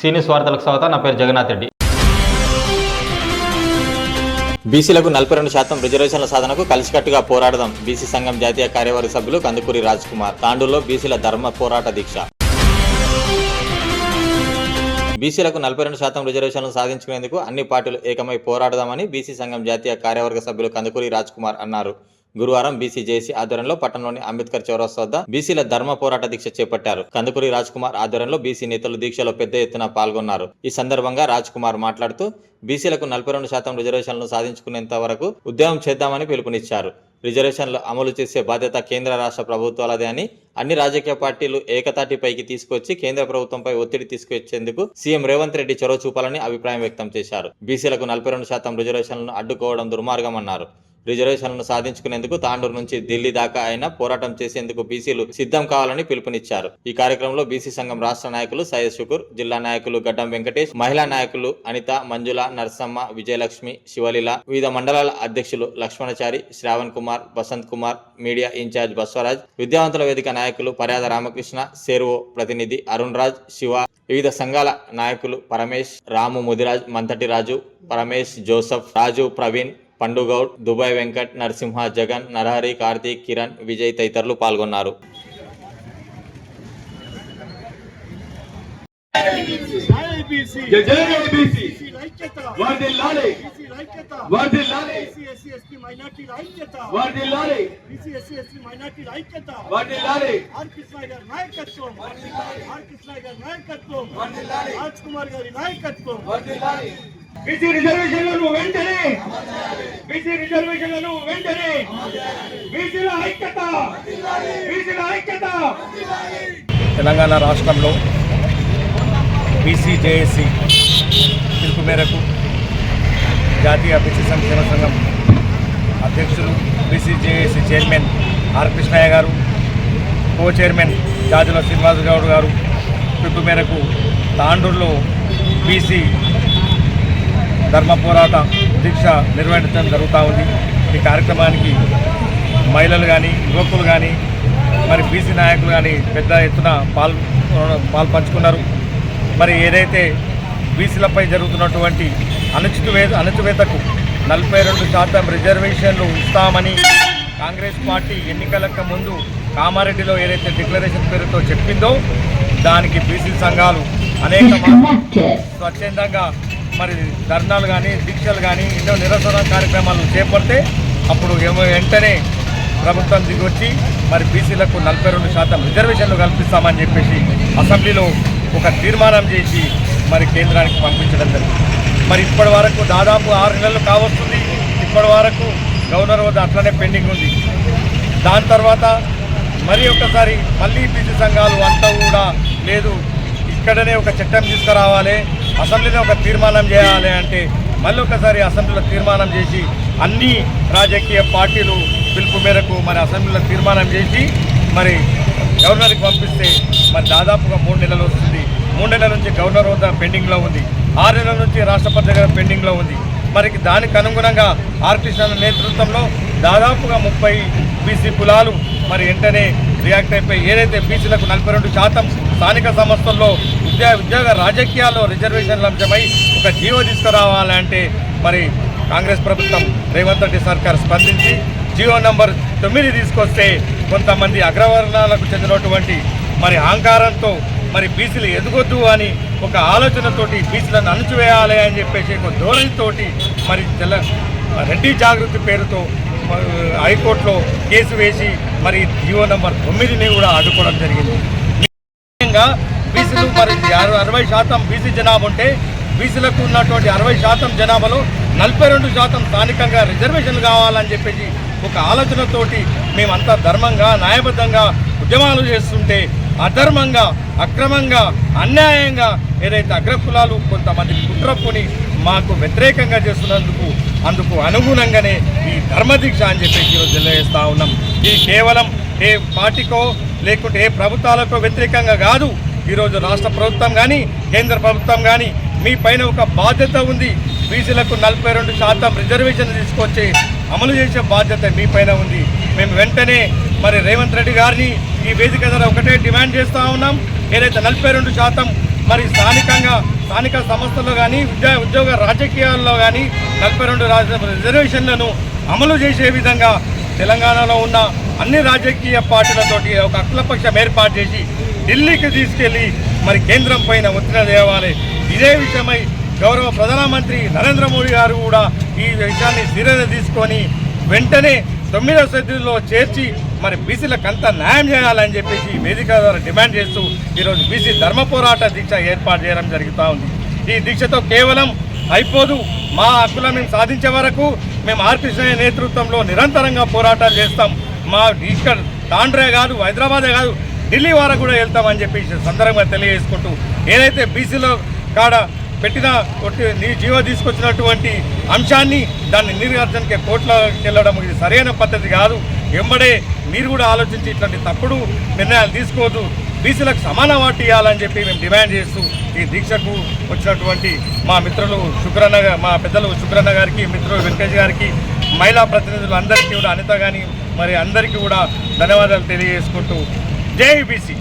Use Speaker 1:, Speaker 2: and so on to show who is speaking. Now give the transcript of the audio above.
Speaker 1: సీనియస్ వార్తలకు స్వాగతం నా పేరు జగన్నాథ్ రెడ్డి.
Speaker 2: బీసీలకు నలభై రెండు శాతం రిజర్వేషన్ల సాధనకు కలిసికట్టుగా పోరాడదాం. బీసీ సంఘం జాతీయ కార్యవర్గ సభ్యులు కందుకూరి రాజ్ కుమార్ తాండూరులో బీసీల ధర్మ పోరాట దీక్ష. బీసీలకు నలభై రెండు శాతం రిజర్వేషన్లు సాధించుకునేందుకు అన్ని పార్టీలు ఏకమై పోరాడదామని బీసీ సంఘం జాతీయ కార్యవర్గ సభ్యులు కందుకూరి రాజ్ కుమార్ అన్నారు. గురువారం బీసీ జేసీ ఆధ్వర్యంలో పట్టణంలోని అంబేద్కర్ చౌరస్ వద్ద బీసీల ధర్మ పోరాట దీక్ష చేపట్టారు. కందుకూరి రాజ్ కుమార్ ఆధ్వర్యంలో బీసీ నేతలు దీక్షలో పెద్ద ఎత్తున పాల్గొన్నారు. ఈ సందర్భంగా రాజ్ కుమార్ మాట్లాడుతూ బీసీలకు నలభై రెండు శాతం రిజర్వేషన్లను సాధించుకునేంత వరకు ఉద్యమం చేద్దామని పిలుపునిచ్చారు. రిజర్వేషన్లు అమలు చేసే బాధ్యత కేంద్ర రాష్ట్ర ప్రభుత్వాలదే అని అన్ని రాజకీయ పార్టీలు ఏకతాటిపైకి తీసుకొచ్చి కేంద్ర ప్రభుత్వంపై ఒత్తిడి తీసుకొచ్చేందుకు సీఎం రేవంత్ రెడ్డి చొరవ చూపాలని అభిప్రాయం వ్యక్తం చేశారు. బీసీలకు నలభై రెండు శాతం రిజర్వేషన్లను అడ్డుకోవడం దుర్మార్గమన్నారు. రిజర్వేషన్లను సాధించుకునేందుకు తాండూరు నుంచి ఢిల్లీ దాకా ఆయన పోరాటం చేసేందుకు బీసీలు సిద్ధం కావాలని పిలుపునిచ్చారు. ఈ కార్యక్రమంలో బీసీ సంఘం రాష్ట్ర నాయకులు సయ్యద్ షుకూర్ జిల్లా నాయకులు గడ్డం వెంకటేష్ మహిళా నాయకులు అనిత మంజుల నరసమ్మ విజయలక్ష్మి శివలీల వివిధ మండలాల అధ్యక్షులు Lakshmanachari Shravan Kumar Basanth Kumar media in charge Baswaraj విద్యావంతుల వేదిక నాయకులు పర్యాద రామకృష్ణ సేర్వో ప్రతినిధి అరుణ్ రాజ్ శివ వివిధ సంఘాల నాయకులు పరమేష్ రాము ముదిరాజ్ మంతటి రాజు పరమేష్ జోసఫ్ రాజు ప్రవీణ్ పండుగౌడ్ దుబాయ్ వెంకట్ నరసింహ జగన్ నరహరి కార్తీక్ కిరణ్ విజయ్ తదితరులు పాల్గొన్నారు
Speaker 3: రాజ్ కుమార్ గారి నాయకత్వం
Speaker 4: బీసీ రిజర్వేషన్లను వెంటనే బీసీ రిజర్వేషన్లను వెంటనే బీసీల ఐక్యత బీసీల ఐక్యత.
Speaker 5: తెలంగాణ రాష్ట్రంలో బీసీ జేఏసీ పిలుపు మేరకు జాతీయ బీసీ సంక్షేమ సంఘం అధ్యక్షులు బీసీజేఏసీ చైర్మన్ ఆర్ కృష్ణయ్య గారు కో చైర్మన్ జాజుల శ్రీనివాస్ గౌడ్ గారు పిలుపు మేరకు తాండూరులో బీసీ ధర్మ పోరాట దీక్ష నిర్వహించడం జరుగుతూ ఉంది. ఈ కార్యక్రమానికి మహిళలు కానీ యువకులు కానీ మరి బీసీ నాయకులు కానీ పెద్ద ఎత్తున పాల్ పాలు పంచుకున్నారు మరి ఏదైతే బీసీలపై జరుగుతున్నటువంటి అణచివే అణచివేతకు నలభై రెండు శాతం రిజర్వేషన్లు ఇస్తామని కాంగ్రెస్ పార్టీ ఎన్నికలకు ముందు కామారెడ్డిలో ఏదైతే డిక్లరేషన్ పేరుతో చెప్పిందో దానికి బీసీ సంఘాలు అనేక స్వచ్ఛందంగా మరి ధర్నాలు కానీ దీక్షలు కానీ ఎన్నో నిరసన కార్యక్రమాలు చేపడితే అప్పుడు వెంటనే ప్రభుత్వం దిగొచ్చి మరి బీసీలకు నలభై రెండు శాతం రిజర్వేషన్లు కల్పిస్తామని చెప్పేసి అసెంబ్లీలో ఒక తీర్మానం చేసి మరి కేంద్రానికి పంపించడం జరిగింది. మరి ఇప్పటి వరకు దాదాపు ఆరు నెలలు కావస్తుంది. ఇప్పటి వరకు గవర్నర్ వద్ద అట్లనే పెండింగ్ ఉంది. దాని తర్వాత మరి ఒకసారి మళ్ళీ బీసీ సంఘాలు అంతా కూడా లేదు. ఇక్కడనే ఒక చట్టం తీసుకురావాలి అసెంబ్లీలో ఒక తీర్మానం చేయాలి అంటే మళ్ళీ ఒకసారి అసెంబ్లీలో తీర్మానం చేసి అన్ని రాజకీయ పార్టీలు పిలుపు మేరకు మరి అసెంబ్లీలో తీర్మానం చేసి మరి గవర్నర్కి పంపిస్తే మరి దాదాపుగా మూడు నెలలు వస్తుంది. మూడు నెలల నుంచి గవర్నర్ వద్ద పెండింగ్లో ఉంది. ఆరు నెలల నుంచి రాష్ట్రపతి దగ్గర పెండింగ్లో ఉంది. మరి దానికి అనుగుణంగా ఆర్కృష్ణ నేతృత్వంలో దాదాపుగా ముప్పై బీసీ కులాలు మరి వెంటనే రియాక్ట్ అయిపోయి ఏదైతే బీసీలకు నలభై రెండు శాతం స్థానిక సంస్థల్లో ఉద్యోగ ఉద్యోగ రాజకీయాల్లో రిజర్వేషన్ల అంశమై ఒక జీవో తీసుకురావాలంటే మరి కాంగ్రెస్ ప్రభుత్వం రేవంత్ రెడ్డి సర్కార్ స్పందించి జియో నంబర్ తొమ్మిది తీసుకొస్తే కొంతమంది అగ్రవర్ణాలకు చెందినటువంటి మరి అహంకారంతో మరి బీసీలు ఎదగొద్దు అని ఒక ఆలోచనతోటి బీసీలను అణచివేయాలి అని చెప్పేసి ఒక ధోరణితోటి మరి తెల్ల రెడ్డి జాగృతి పేరుతో హైకోర్టులో కేసు వేసి మరి జీవో నంబర్ తొమ్మిదిని కూడా అడ్డుకోవడం జరిగింది. ముఖ్యంగా బీసీలు మరి అరవై శాతం బీసీ జనాభా ఉంటే బీసీలకు ఉన్నటువంటి అరవై శాతం జనాభాలో నలభై రెండు శాతం స్థానికంగా రిజర్వేషన్లు కావాలని చెప్పేసి ఒక ఆలోచనతోటి మేమంతా ధర్మంగా న్యాయబద్ధంగా ఉద్యమాలు చేస్తుంటే అధర్మంగా అక్రమంగా అన్యాయంగా ఏదైతే అగ్రకులాలు కొంతమంది కుట్రప్పుని మాకు వ్యతిరేకంగా చేస్తున్నందుకు అందుకు అనుగుణంగానే ఈ ధర్మదీక్ష అని చెప్పేసి ఈరోజు తెలియజేస్తా ఉన్నాం. ఇది కేవలం ఏ పార్టీకో లేకుంటే ఏ ప్రభుత్వాలకో వ్యతిరేకంగా కాదు. ఈరోజు రాష్ట్ర ప్రభుత్వం కానీ కేంద్ర ప్రభుత్వం కానీ మీ పైన ఒక బాధ్యత ఉంది. బీసీలకు నలభై రెండు శాతం రిజర్వేషన్ తీసుకొచ్చి అమలు చేసే బాధ్యత మీ పైన ఉంది. మేము వెంటనే మరి రేవంత్ రెడ్డి గారిని ఈ వేదిక ద్వారా ఒకటే డిమాండ్ చేస్తూ ఉన్నాం. ఏదైతే నలభై రెండు శాతం మరి స్థానికంగా స్థానిక సంస్థల్లో కానీ విద్యా ఉద్యోగ రాజకీయాల్లో కానీ నలభై రెండు రాజ రిజర్వేషన్లను అమలు చేసే విధంగా తెలంగాణలో ఉన్న అన్ని రాజకీయ పార్టీలతోటి ఒక అఖిలపక్షం ఏర్పాటు చేసి ఢిల్లీకి తీసుకెళ్ళి మరి కేంద్రం పైన ఒత్తిడి తేవాలి. ఇదే విషయమై గౌరవ ప్రధానమంత్రి నరేంద్ర మోడీ గారు కూడా ఈ విషయాన్ని సీరియస్ తీసుకొని వెంటనే తొమ్మిదవ సభ్యుల్లో చేర్చి మరి బీసీలకు అంతా న్యాయం చేయాలని చెప్పేసి ఈ వేదిక ద్వారా డిమాండ్ చేస్తూ ఈరోజు బీసీ ధర్మ పోరాట దీక్ష ఏర్పాటు చేయడం జరుగుతూ ఉంది. ఈ దీక్షతో కేవలం అయిపోదు. మా హక్కులను మేము సాధించే వరకు మేము ఆర్ నేతృత్వంలో నిరంతరంగా పోరాటాలు చేస్తాం. మా ఇక్కడ తాండ్రే కాదు హైదరాబాదే కాదు ఢిల్లీ వరకు కూడా వెళ్తామని చెప్పి సందర్భంగా తెలియజేసుకుంటూ ఏదైతే బీసీలో కాడ పెట్టిన కొట్టి నీ జీవో తీసుకొచ్చినటువంటి అంశాన్ని దాన్ని నిర్గార్జనకి కోర్టులోకి వెళ్ళడం ఇది సరైన పద్ధతి కాదు. ఎంబడే మీరు కూడా ఆలోచించి ఇట్లాంటి తప్పుడు నిర్ణయాలు తీసుకోవద్దు. బీసీలకు సమాన వాటి ఇవ్వాలని చెప్పి మేము డిమాండ్ చేస్తూ ఈ దీక్షకు వచ్చినటువంటి మా మిత్రులు శుక్రన్న మా పెద్దలు శుక్రన్న గారికి మిత్రులు వెంకటేష్ గారికి మహిళా ప్రతినిధులు అందరికీ కూడా అనిత కానీ మరి అందరికీ కూడా ధన్యవాదాలు తెలియజేసుకుంటూ జై బీసీ.